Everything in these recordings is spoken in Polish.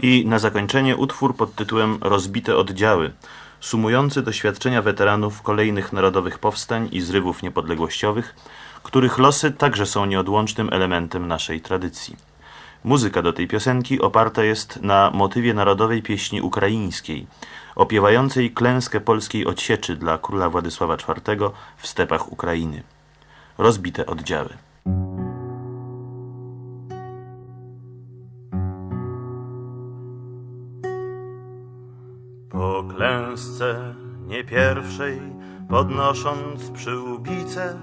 I na zakończenie utwór pod tytułem Rozbite oddziały, sumujący doświadczenia weteranów kolejnych narodowych powstań i zrywów niepodległościowych, których losy także są nieodłącznym elementem naszej tradycji. Muzyka do tej piosenki oparta jest na motywie narodowej pieśni ukraińskiej, opiewającej klęskę polskiej odsieczy dla króla Władysława IV w stepach Ukrainy. Rozbite oddziały. Klęsce nie pierwszej, podnosząc przyłbice,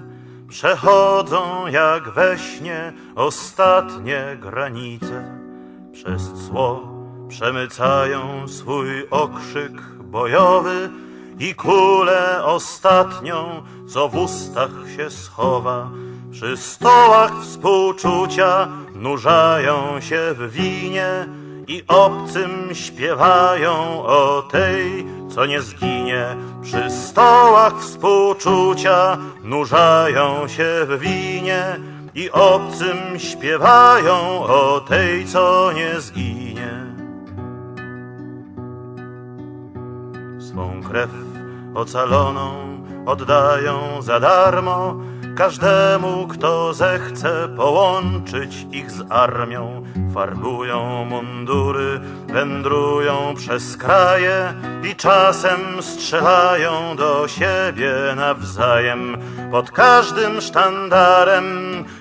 przechodzą jak we śnie ostatnie granice. Przez cło przemycają swój okrzyk bojowy i kulę ostatnią, co w ustach się schowa. Przy stołach współczucia nurzają się w winie i obcym śpiewają o tej, co nie zginie. Przy stołach współczucia nurzają się w winie i obcym śpiewają o tej, co nie zginie. Swą krew ocaloną oddają za darmo każdemu, kto zechce połączyć ich z armią. Farbują mundury, wędrują przez kraje i czasem strzelają do siebie nawzajem. Pod każdym sztandarem,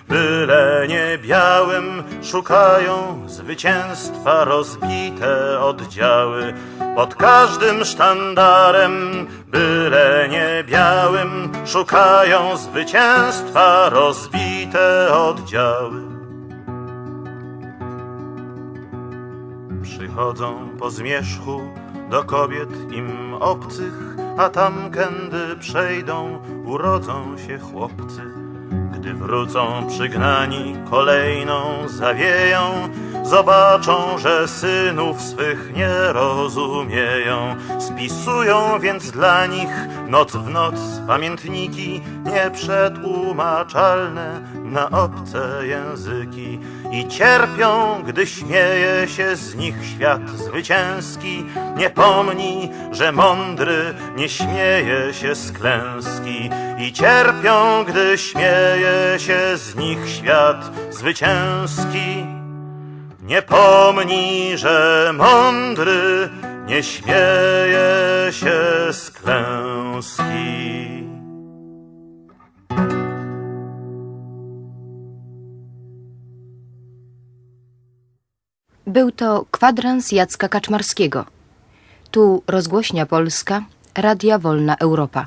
byle nie białym, szukają zwycięstwa rozbite oddziały. Pod każdym sztandarem, byle nie białym, szukają zwycięstwa rozbite oddziały. Przychodzą po zmierzchu do kobiet im obcych, a tam kędy przejdą, urodzą się chłopcy. Gdy wrócą przygnani kolejną zawieją, zobaczą, że synów swych nie rozumieją. Spisują więc dla nich noc w noc pamiętniki nieprzetłumaczalne na obce języki i cierpią, gdy śmieje się z nich świat zwycięski. Nie pomni, że mądry nie śmieje się z klęski i cierpią, gdy śmieje się z nich świat zwycięski. Nie pomni, że mądry nie śmieje się z klęski. Był to kwadrans Jacka Kaczmarskiego. Tu rozgłośnia Polska, Radia Wolna Europa.